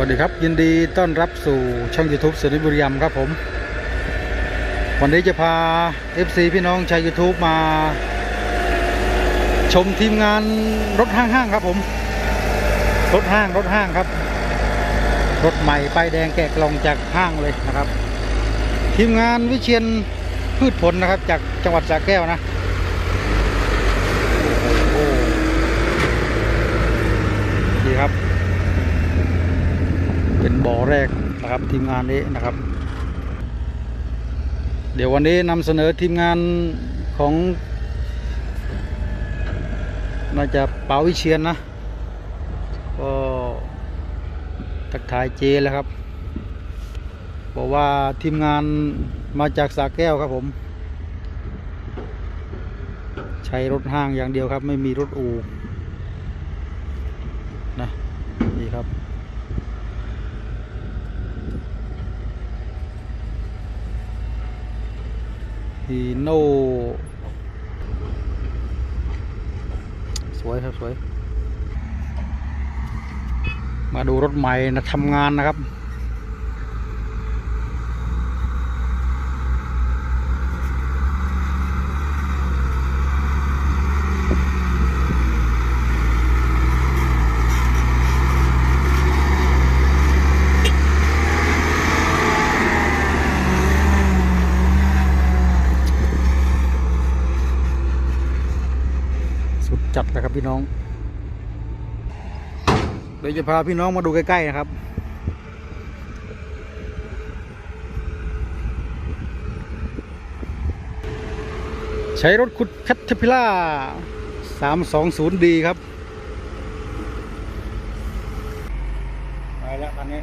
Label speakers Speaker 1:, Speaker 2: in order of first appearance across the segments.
Speaker 1: วัสดีครับ ยินดีต้อนรับสู่ช่อง YouTube สนิบุรีรัมย์ครับผม วันนี้จะพา FC พี่น้องชาว YouTube มา ชมทีมงานรถห้างๆครับผม รถห้างรถห้างครับ รถใหม่ป้ายแดงแกะกล่องจากห้างเลยนะครับ ทีมงานวิเชียนพืชผลนะครับ จากจังหวัดสระแก้วนะดีครับ เป็นบ่อแรกนะครับทีมงานนี้นะครับ เดี๋ยววันนี้นำเสนอทีมงานของน่าจะเปาวิเชียนนะ ก็ทักทายเจแล้วครับ บอกว่าทีมงานมาจากสาแก้วครับผม ใช้รถห้างอย่างเดียวครับ ไม่มีรถอูนะนี่ครับ ฮีโน่สวยครับสวย มาดูรถใหม่นะทำงานนะครับ สุดจัดเลยครับพี่น้องเดี๋ยวจะพาพี่น้องมาดูใกล้ๆนะครับ ใช้รถขุดแคทเทพิล่า 320D ครับ ไปแล้วคันนี้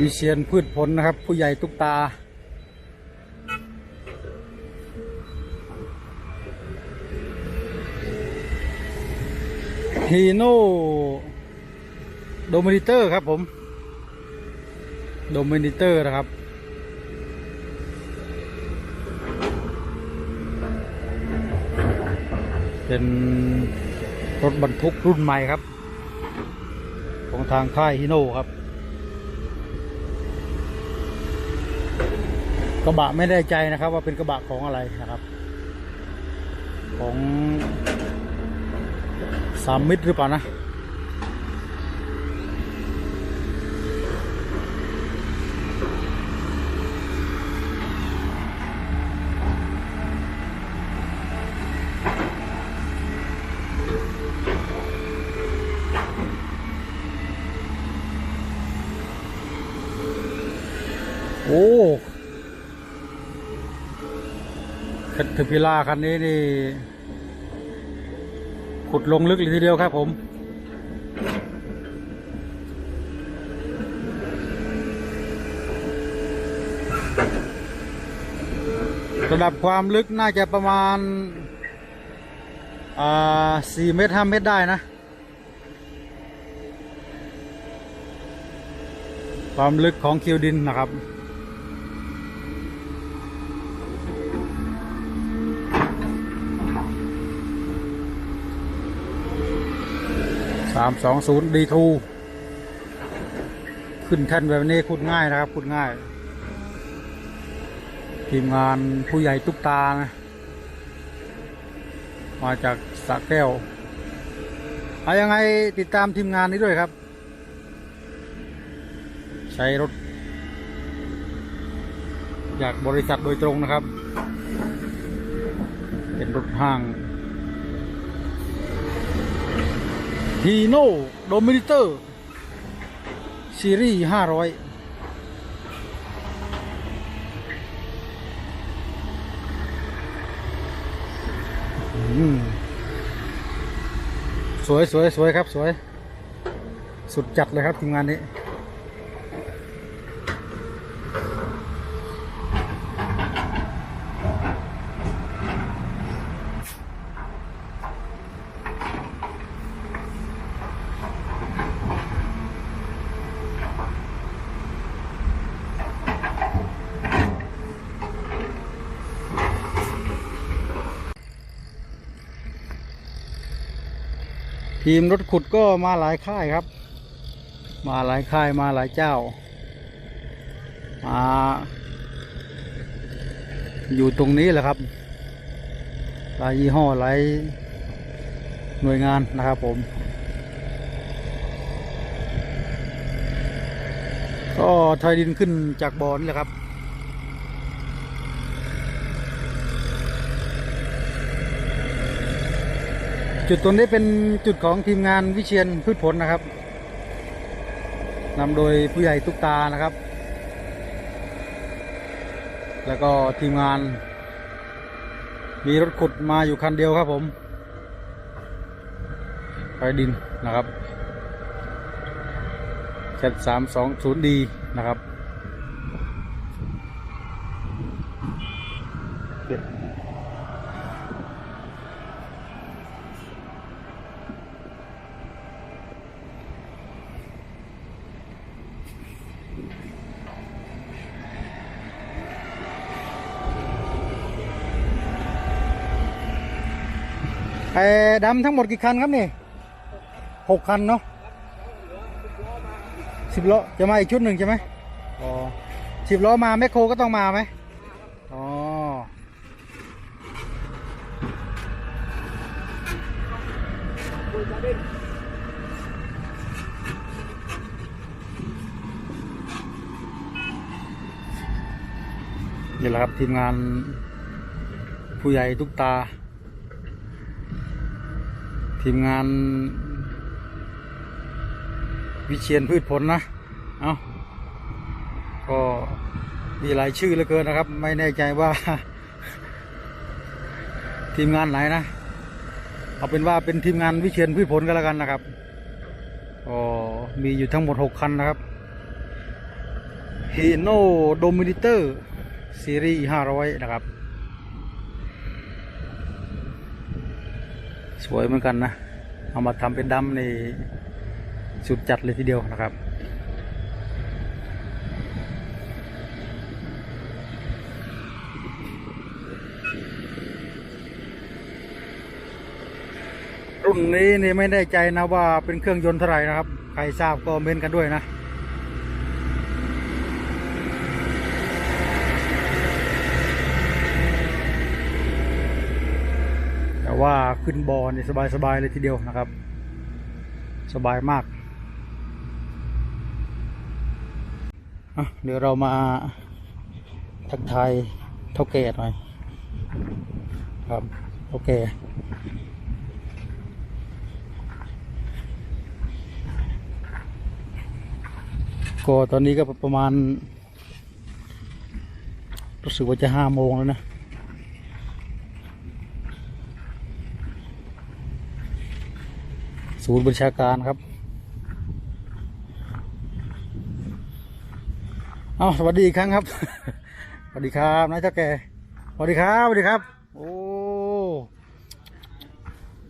Speaker 1: วิเชียนพืชผลนะครับ ผู้ใหญ่ตุกตา ฮีโน่โดมินิเตอร์ครับผม โดมินิเตอร์นะครับเป็นรถบรรทุกรุ่นใหม่ครับ ของทางค่ายฮีโน่ครับ กระบะไม่ได้ใจนะครับ ว่าเป็นกระบะของอะไรนะครับ ของสามมิตรหรือเปล่านะ คัตเทอพิล่าคันนี้นี่ ขุดลงลึกเลยทีเดียวครับผมระดับความลึกน่าจะประมาณาสี่เมตรห้าเมตรได้นะ ความลึกของคิวดินนะครับ สามสองศูนย์ดีทูขึ้นแท่นแบบนี้ขุดง่ายนะครับขุดง่าย ทีมงานผู้ใหญ่ตุ๊กตานะมาจากสระแก้วเอายังไงติดตามทีมงานนี้ด้วยครับ ใช้รถ จากบริษัทโดยตรงนะครับ เป็นรถห้าง ฮีโน่โดมินิเตอร์ ซีรีส์ห้าร้อยสวยสวยสวยครับสวย สุดจัดเลยครับทีมงานนี้ ทีมรถขุดก็มาหลายค่ายครับ มาหลายค่ายมาหลายเจ้ามาอยู่ตรงนี้แหละครับหลายยี่ห้อหลายหน่วยงานนะครับผม ก็ทอยดินขึ้นจากบ่อนี่แหละครับ จุดตรงนี้เป็นจุดของทีมงานวิเชียนพืชผลนะครับนำโดยผู้ใหญ่ตุกตานะครับ แล้วก็ทีมงาน มีรถขุดมาอยู่คันเดียวครับผมไปดินนะครับเจ็ดสามสองศูนย์ดีนะครับ ไอ้ดำทั้งหมดกี่คันครับนี่หกคันเนาะสิบล้อจะมาอีกชุดหนึ่งใช่ไหมอ๋อสิบล้อมาแมคโครก็ต้องมาไหมอ๋อนี่แหละครับทีมงานผู้ใหญ่ทุกตา ทีมงาน วิเชียนพืชผลนะ เอาก็มีหลายชื่อเหลือเกินนะครับ ไม่แน่ใจว่า ทีมงานไหนนะ เอาเป็นว่าเป็นทีมงานวิเชียนพืชผลกันแล้วกันนะครับก็มีอยู่ทั้งหมดหกคันนะครับฮีโน่โดมินิเตอร์ซีรีส์ห้าร้อยนะครับ สวยเหมือนกันนะ เอามาทำเป็นดำในสุดจัดเลยทีเดียวนะครับรุ่นนี้นี่ไม่ได้ใจนะว่าเป็นเครื่องยนต์เท่าไหร่นะครับ ใครทราบก็เม้นกันด้วยนะ ว่าขึ้นบอนี่สบายๆเลยทีเดียวนะครับ สบายมากเดี๋ยวเรามาทักทายเท่าแก่หน่อย ครับเท่าแก่ก็ตอนนี้ก็ประมาณ รู้สึกว่าจะห้าโมงแล้วนะ ศูนย์บัญชาการครับ เอาสวัสดีอีกครั้งครับ สวัสดีครับนายเจ้าแก่สวัสดีครับสวัสดีครับ โอ้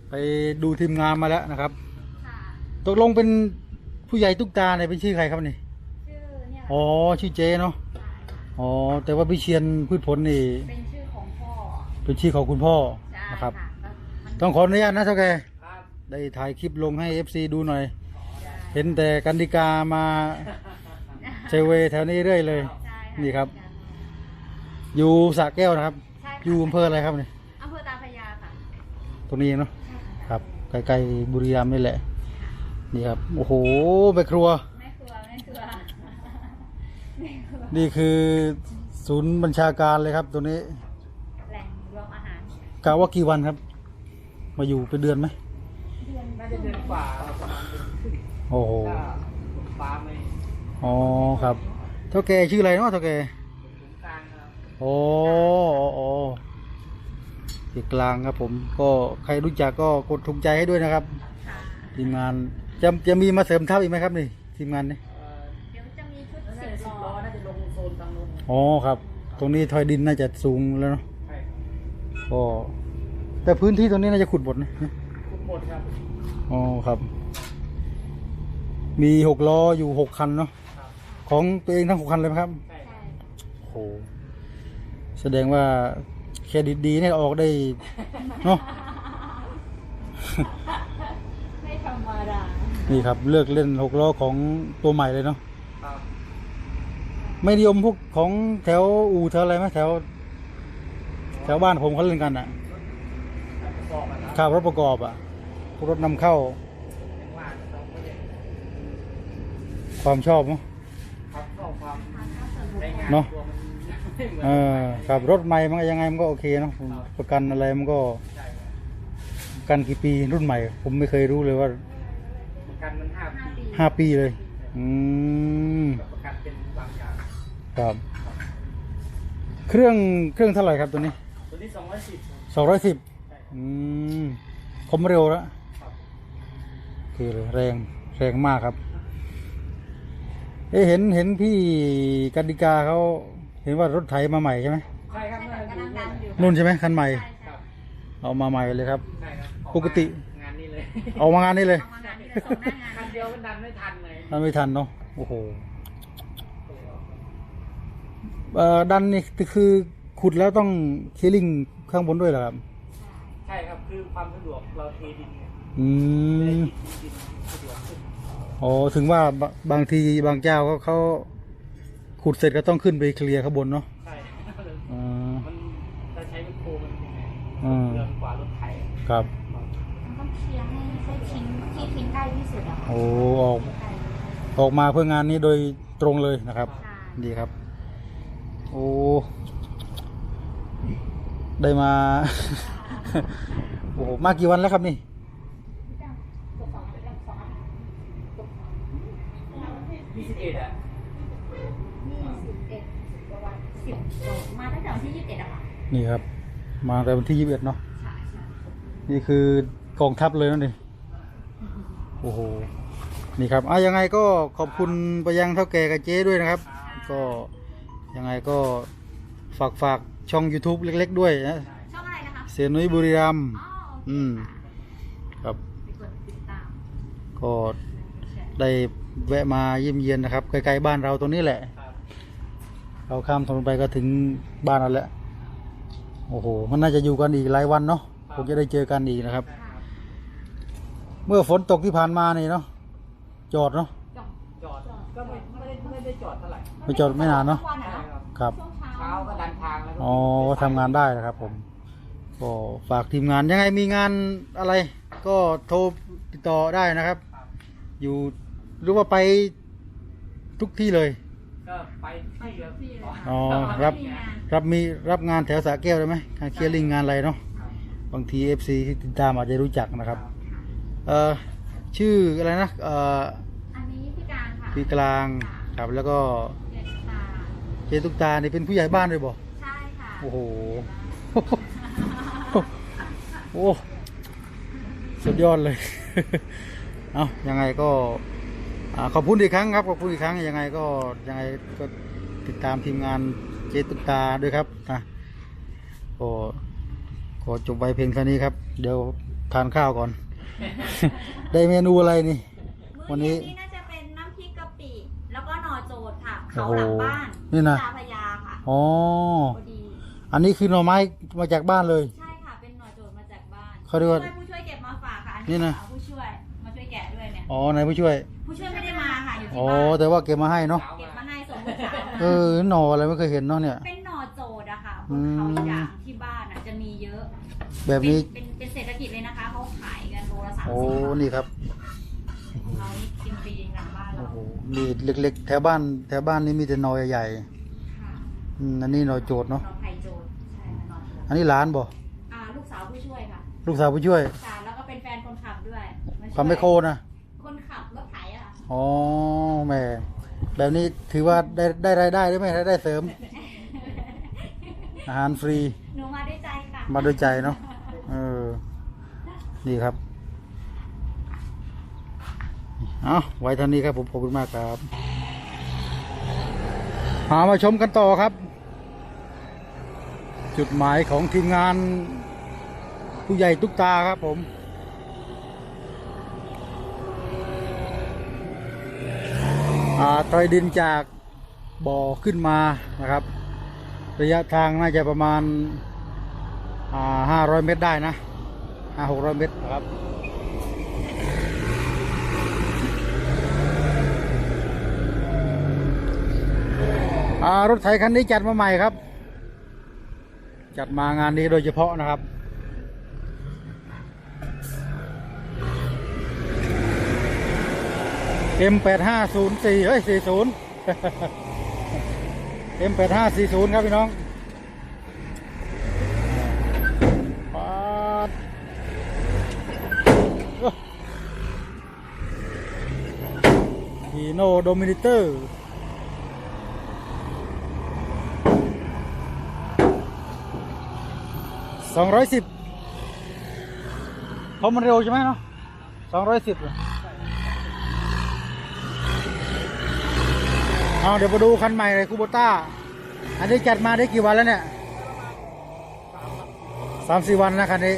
Speaker 1: ไปดูทีมงานมาแล้วนะครับ
Speaker 2: ค่ะ
Speaker 1: ตกลงเป็นผู้ใหญ่ตุ๊กตาเนี่ยเป็นชื่อใครครับนี่
Speaker 2: ชื่อเนี่ย
Speaker 1: อ๋อชื่อเจเนาะอ๋อแต่ว่าพิเชียนพืชผลนี่
Speaker 2: เป็นชื่อของพ่อ
Speaker 1: เป็นชื่อของคุณพ่อ
Speaker 2: ใช่
Speaker 1: นะครับ
Speaker 2: ค่ะก็มัน
Speaker 1: ต้องขออนุญาตนะเท่าแก ได้ถ่ายคลิปลงให้ FC ดูหน่อย เห็นแต่กันดิกามาเซเวแถวนี้เรื่อยเลย
Speaker 2: ใช่
Speaker 1: นี่ครับ อยู่สระแก้วนะครับ
Speaker 2: ใช่ค่ะ
Speaker 1: อยู่อำเภออะไรครับนี่
Speaker 2: อำเภอตาพระยาค่ะ
Speaker 1: ตรงนี้เนาะ
Speaker 2: ใช่ค่ะ
Speaker 1: ครับใกล้ๆบุรีรัมย์นี่แหละ นี่ครับ โอ้โหไปครัว
Speaker 2: แม่ครัวแม่ครัวแม่ครัว
Speaker 1: นี่คือศูนย์บัญชาการเลยครับตัวนี้
Speaker 2: แหล่งรวมอาหาร
Speaker 1: กะว่ากี่วันครับ มาอยู่เป็นเดือนไหม
Speaker 2: เดือ น
Speaker 3: น่าจะเดือนกว่าประมาณเดือนครึ่ง
Speaker 1: โอ้โห
Speaker 3: ถ้าผมฟาร์มใน
Speaker 1: อ๋อครับเท่าแกชื่ออะไรเนาะเท่าแก
Speaker 3: ผมกลางครับ
Speaker 1: โอ้โอ้โอ้ที่กลางครับผม ก็ใครรู้จักก็กดถูกใจให้ด้วยนะครับ
Speaker 2: ค่ะ
Speaker 1: ทีมงานจะจะมีมาเสริมทัพอีกไหมครับนี่ทีมงานนี้
Speaker 3: เอ่อ
Speaker 2: เดี๋ยวจะมีชุด
Speaker 3: น่า
Speaker 2: สิ
Speaker 3: จะ
Speaker 2: บ
Speaker 3: สิบ
Speaker 2: ล้
Speaker 3: ล้
Speaker 2: อ
Speaker 3: อน่าจะลงโซนทางลง
Speaker 1: อ๋อครับ ตรงนี้ทอยดินน่าจะสูงแล้วเนาะ
Speaker 3: ใช่
Speaker 1: ก็แต่พื้นที่ตรงนี้น่าจะขุดหมดนะ
Speaker 3: ทุก หมดครับ
Speaker 1: อ๋อครับ มีหกล้ออยู่หกคันเนาะ
Speaker 3: ครับ
Speaker 1: ของตัวเองทั้งหกคันเลยไหมครับ
Speaker 3: ใช่ค
Speaker 2: ใช่
Speaker 3: รับ
Speaker 1: โอ้โหแสดงว่าเครดิตดีเนี่ยออกได้ เนาะ
Speaker 2: ไม่ธรรมรมดา
Speaker 1: นี่ครับ เลือกเล่นหกล้อของตัวใหม่เลยเนาะ
Speaker 3: ครับ
Speaker 1: ไม่นิยมพวกของแถวอู่แถวอะไรไหมแถว แถวบ้านผมเขาเล่นกันอะ
Speaker 3: ประกอบอะครับ
Speaker 1: ขับรถประกอบอะพวก รถนำเข้า
Speaker 3: เป็นว่าเราก็จะ
Speaker 1: ความชอบเนาะ
Speaker 3: ครับเข้าความ
Speaker 2: ทางเข้าส่วนบุค
Speaker 3: ได้
Speaker 2: ค
Speaker 3: งาน
Speaker 2: ล
Speaker 1: เนอะ
Speaker 3: ตัวมันไม่เหมือน
Speaker 1: เออขับรถใหม่มันก็ยังไงมันก็โอเคเนาะประกันอะไรมันก็
Speaker 3: ใช่ครับ
Speaker 1: ประกันกี่ปีรุ่นใหม่ ผมไม่เคยรู้เลยว่า
Speaker 3: ประกันมันห้า
Speaker 2: ห้า
Speaker 3: ปี
Speaker 2: ปี
Speaker 1: ห้าปีเลย อืม
Speaker 3: ประกันเป็นบางอย่าง
Speaker 1: ครับ เครื่องเครื่องเท่าไหร่ครับตัวนี้
Speaker 3: ตัวนี้สองร้อยสิบ
Speaker 1: สองร้อยสิบ
Speaker 3: ใช่ครับ
Speaker 1: อืมคมเร็วแล้ว
Speaker 3: ครับ
Speaker 1: โอเคเลยแรงแรงมากครับ เอ๊ะเห็นเห็นพี่กันดิกาเขาเห็นว่ารถไถมาใหม่ใช่ไหม
Speaker 3: ใช่ครับ
Speaker 2: ใช่ค่ะกำลังดันอยู่
Speaker 1: นุ่นใช่ไหมคันใหม่
Speaker 2: ใช่
Speaker 3: ค
Speaker 2: ใช่
Speaker 3: รับ
Speaker 1: เอามาใหม่เลยครับ
Speaker 3: ใช่ครับออ
Speaker 1: ปกติ
Speaker 3: งานนี้เลย
Speaker 1: เอามางานนี้เลย
Speaker 2: เอามางานนี้เลยส่งหน้างาน
Speaker 3: คันเดียวก็ดันไม่ทันเลย
Speaker 1: มันไม่ทันเนาะโอ้โหเอ่อดันนี่คือขุดแล้วต้องเคลิงข้างบนด้วยเหรอครับ
Speaker 3: ใช่ครับคือความสะดวกเราเทดินเนี่ย
Speaker 1: อื
Speaker 3: จะได้
Speaker 1: ม
Speaker 3: ดินสะดวกขึ้น
Speaker 1: อ๋อถึงว่าบะบางทีบางเจ้าก็เขาขุดเสร็จก็ต้องขึ้นไปเคลียร์ข้างบนเนาะ
Speaker 3: ใช่
Speaker 1: อืม
Speaker 3: มันถ้าใช้ไมคโครมันยังไง
Speaker 1: อืม
Speaker 3: เรือนกว่ารถไถ
Speaker 1: ครับ
Speaker 2: มันต้องเคลียร์ให้ให้ทิ้งที่ทิ้งใกล้ที่สุดอะค่ะ
Speaker 1: โอ้ออก
Speaker 2: ใกล้
Speaker 1: ออกมาเพื่องานนี้โดยตรงเลยนะครับ
Speaker 2: ใช่
Speaker 1: ดีครับ โอ้ ได้มา โอ้โหมากี่วันแล้วครับนี่
Speaker 3: ยี่สิบเอ็ดอะ
Speaker 2: ยี่สิบเอ็ดประมาณสิบโลมาตั้งแต่วันที่ยี่สิบเอ็ดอะค่ะ
Speaker 1: นี่ครับ มาแต่วันที่ยี่สิบเอ็ดเนาะ
Speaker 2: ใช่ใช่
Speaker 1: นี่คือกองทัพเลยนั่นเองโอ้โหนี่ครับอะยังไงก็ขอบคุณไปยังเท่าแก่กับเจ๊ด้วยนะครับ ก็ยังไงก็ฝากฝากช่อง YouTube เล็ก ๆ ด้วยนะ
Speaker 2: ช่องอะไรนะคะ
Speaker 1: เสียนุ้ยบุรีรัมย์
Speaker 2: อ๋อโอเค
Speaker 1: อืม
Speaker 2: ค่ะ
Speaker 1: ครับ
Speaker 2: ไปกดติดตาม
Speaker 1: ก็ได้ แวะมาเยี่ยมเยียนนะครับใกล้ๆบ้านเราตรงนี้แหละ
Speaker 3: ครับ
Speaker 1: เราข้ามถนนไปก็ถึงบ้านเราแล้วโอ้โหมันน่าจะอยู่กันอีกหลายวันเนาะคงจะได้เจอกันอีกนะครับ
Speaker 3: ใช่ครับ
Speaker 1: เมื่อฝนตกที่ผ่านมานี่เนาะจอดเนาะ
Speaker 2: จอด
Speaker 3: จอดก็ไม่ไม่ได้ไม่ได้จอดเท่าไหร่
Speaker 1: ไม่จอดไม่นานเนอะ
Speaker 2: ทุกวันอะ
Speaker 3: ใช่
Speaker 2: เนาะ
Speaker 3: ครับ
Speaker 1: ครับ
Speaker 2: ช่วงเช้า
Speaker 3: เช้าก็ดันทางแล้วก็
Speaker 1: อ๋อทำงานได้นะครับ ผมก็ฝากทีมงานยังไงมีงานอะไร ก็โทรติดต่อได้นะครับ
Speaker 3: ครับ
Speaker 1: อยู่ห รือว่าไปทุกที่เลย
Speaker 3: ก็ไปที่ครับ
Speaker 2: ที่เลยค่ะ
Speaker 1: อ๋อรับ
Speaker 2: มีงาน
Speaker 1: รับมีรับงานแถวสระแก้วได้ไหมงานเคลียร์ลิงงานอะไรเนาะ
Speaker 3: ครับ
Speaker 1: บางทีเอฟซีที่ติดตามอาจจะรู้จักนะครับเอ่อชื่ออะไรนะเอ่อ
Speaker 2: อันนี้พี่กลางค่ะ
Speaker 1: พี่กลางครับแล้วก็
Speaker 2: เจษตา
Speaker 1: เจตุกตานี่เป็นผู้ใหญ่บ้านด้วยบ่
Speaker 2: ใช่ค่ะ
Speaker 1: โอ้โหโอ้สุดยอดเลย เอายังไงก็อ่า ขอบคุณอีกครั้งครับขอบคุณอีกครั้งยังไงก็ยังไงก็ติดตามทีมงานเจตุกตาด้วยครับนะก็ขอจบไว้เพียงเท่านี้ครับ เดี๋ยวทานข้าวก่อน ได้เมนูอะไรนี่ วั
Speaker 2: มื้
Speaker 1: น
Speaker 2: อ
Speaker 1: นี้
Speaker 2: เย็นนี้น่าจะเป็นน้ำพริกกะปิแล้วก็หน่อโจดค่ะ
Speaker 1: โอ้
Speaker 2: เขา
Speaker 1: โห
Speaker 2: หลังบ้าน
Speaker 1: นี่นะ
Speaker 2: ตาพญาค่ะ
Speaker 1: อ๋อ
Speaker 2: พอดี
Speaker 1: อันนี้คือหน่อไม้มาจากบ้านเลย
Speaker 2: ใช่ค่ะเป็นหน่อโจดมาจากบ้าน
Speaker 1: เขาเรียกว่า
Speaker 2: ผู้ช่วยผู้ช่วยเก็บมาฝากค่ะอัน
Speaker 1: นี่
Speaker 2: นี้
Speaker 1: นะ
Speaker 2: ผู้ช่วยมาช่วยแกะด้วยเนี่ย
Speaker 1: อ๋อไหนผู้ช่วย
Speaker 2: อยู่ที่
Speaker 1: อ๋อ
Speaker 2: บ้าน
Speaker 1: แต่ว่าเก็บมาให้เนาะ
Speaker 2: เก็บมาให้ส่งลูกสาว
Speaker 1: เออ หน่ออะไรไม่เคยเห็นเนาะเนี่ย
Speaker 2: เป็นหน่อโจดอะค่ะบ
Speaker 1: อื
Speaker 2: น
Speaker 1: ม
Speaker 2: เขาอีด่างที่บ้านอะจะมีเยอะ
Speaker 1: แบบนี้
Speaker 2: เป็นเป็นเป็นเศรษฐกิจเลยนะคะเขาขายกันโลละสาม
Speaker 1: โอ้
Speaker 2: สิบบาท
Speaker 1: นี่ครับ
Speaker 2: ของเรานี่กินฟรีหลังบ้านเรา
Speaker 1: โอ้โหนี่เล็กๆ แถวบ้าน แถวบ้านนี่มีแต่หน่อใหญ่
Speaker 2: ค่ะ
Speaker 1: ๆอืมอันนี้หน่อโจดเนาะ
Speaker 2: หน่อไผ่โจดใช่ค่ะหน่อโจด
Speaker 1: อันนี้หลานบ่
Speaker 2: อ่าลูกสาวผู้ช่วยค่ะ
Speaker 1: ลูกสาวผู้ช่วย
Speaker 2: ค่ะแล้วก็เป็นแฟนคนขับด้วยาช่วย
Speaker 1: ความไม่โคนะ
Speaker 2: คนขับรถไถ อะค่ะ
Speaker 1: อ๋อแหม่แบบนี้ถือว่าได้ได้รายได้ได้ไหมรายได้เสริม อาหารฟรี
Speaker 2: หนูมาด้วยใจค่ะ
Speaker 1: มาด้วยใจเนาะเออนี่ครับ เอาไว้เท่านี้ครับผมขอบคุณมากครับหามาชมกันต่อครับ จุดหมายของทีมงานผู้ใหญ่ตุ๊กตาครับผม ตอยดินจากบ่อขึ้นมานะครับ ระยะทางน่าจะประมาณห้าร้อยเมตรได้นะห้าหกร้อยเมตรนะครับรถไถคันนี้จัดมาใหม่ครับ จัดมางานนี้โดยเฉพาะนะครับ M แปดห้าศูนย์สี่เฮ้ยสี่ศูนย์ M แปดห้าสี่ศูนย์ครับพี่น้องปาดฮีโน่โดมินิเตอร์สองร้อยสิบเพราะมันเร็วใช่ไหมเนาะสองร้อยสิบ เอาเดี๋ยวมาดูคันใหม่เลยคูโบต้า อันนี้จัดมาได้กี่วันแล้วเนี่ยสามสี่วันนะคันนี้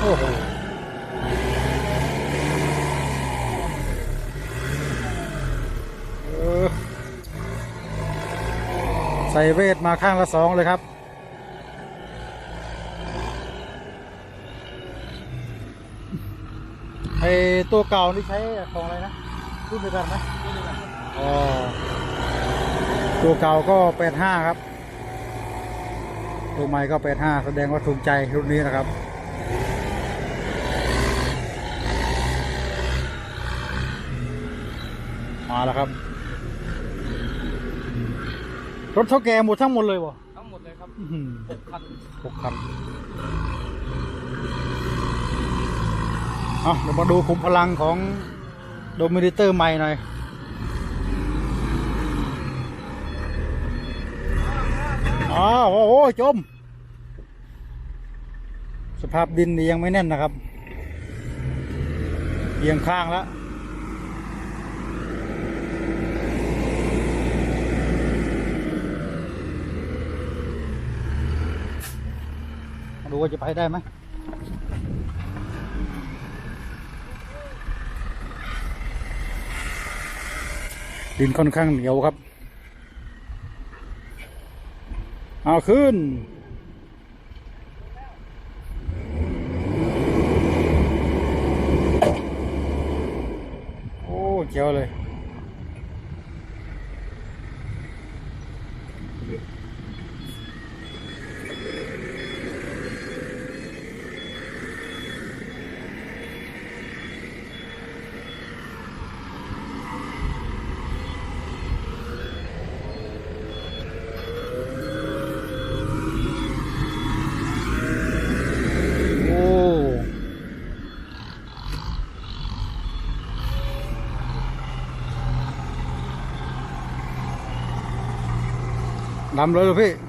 Speaker 1: โอ้โหใส่เวทมาข้างละสองเลยครับ ไอ ตัวเก่านี่ใช้ของอะไรนะรุ่นเดียวกันไหมอ๋อตัวเก่าก็แปดห้าครับ ตัวใหม่ก็แปดห้าแสดงว่าถูกใจรุ่นนี้นะครับมาแล้วครับ รถเท่าแก่หมดทั้งหมดเลยวะ
Speaker 3: ทั้งหมดเลยครับ
Speaker 1: อื้อหือ
Speaker 3: หกคัน
Speaker 1: หกคัน เอาเดี๋ยวมาดูขุมพลังของโดมิเนเตอร์ใหม่หน่อย อ้าวโอ้โหจม สภาพดินนี่ยังไม่แน่นนะครับเอียงข้างแล้วมาดูว่าจะไปได้ไหม ดินค่อนข้างเหนียวครับ เอาขึ้น โอ้เจียวเลย โอ้ ดำเล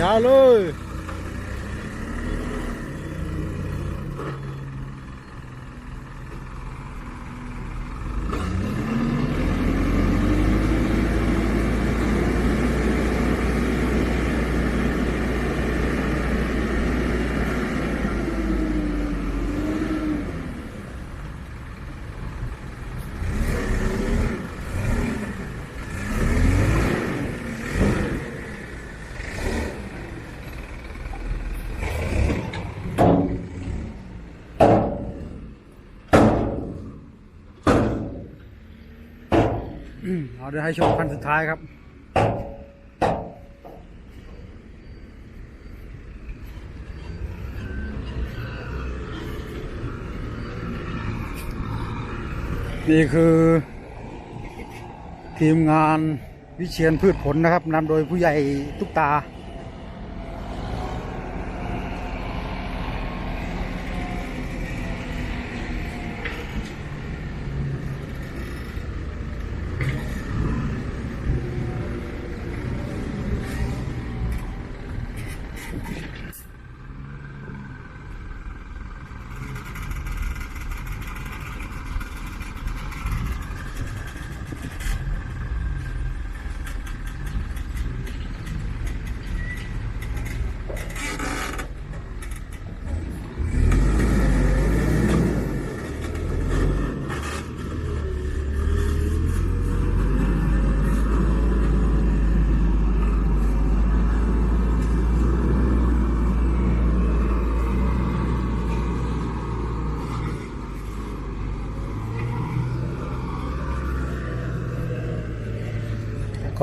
Speaker 1: ย เหรอพี่ยาเดี๋ยวให้ชมคันสุดท้ายครับนี่คือทีมงานวิเชียนพืชผลนะครับนำโดยผู้ใหญ่ตุ๊กตา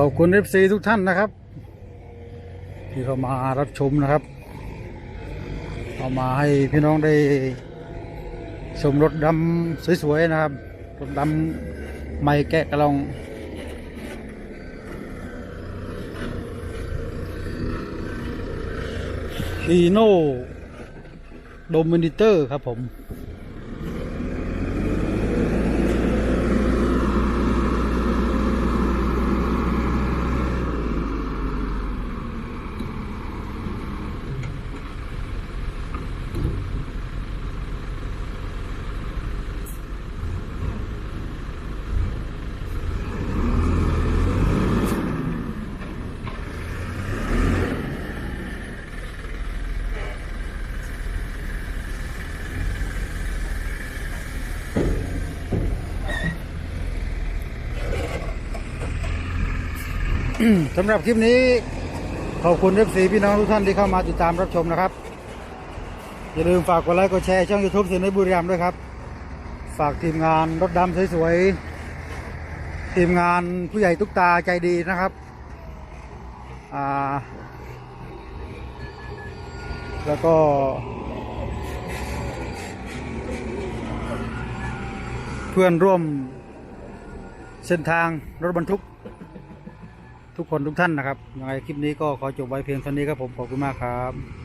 Speaker 1: อบคุณ FC ทุกท่านนะครับ ที่เข้ามารับชมนะครับเอามาให้พี่น้องได้ชมรถดำสวยๆนะครับรถดำไม่แกะกระลองอีโน่โดมินิเตอร์ครับผม สำหรับคลิปนี้ขอบคุณ FC พี่น้องทุกท่านที่เข้ามาติดตามรับชมนะครับ อย่าลืมฝากกดไลค์กดแชร์ช่อง YouTube เสียงในบุรีรัมย์ด้วยครับ ฝากทีมงานรถดำสวยๆทีมงานผู้ใหญ่ตุ๊กตาใจดีนะครับอ่าแล้วก็ เพื่อนร่วมเส้นทางรถบรรทุก ทุกคนทุกท่านนะครับยังไงคลิปนี้ก็ขอจบไว้เพียงเท่านี้ครับผมขอบคุณมากครับ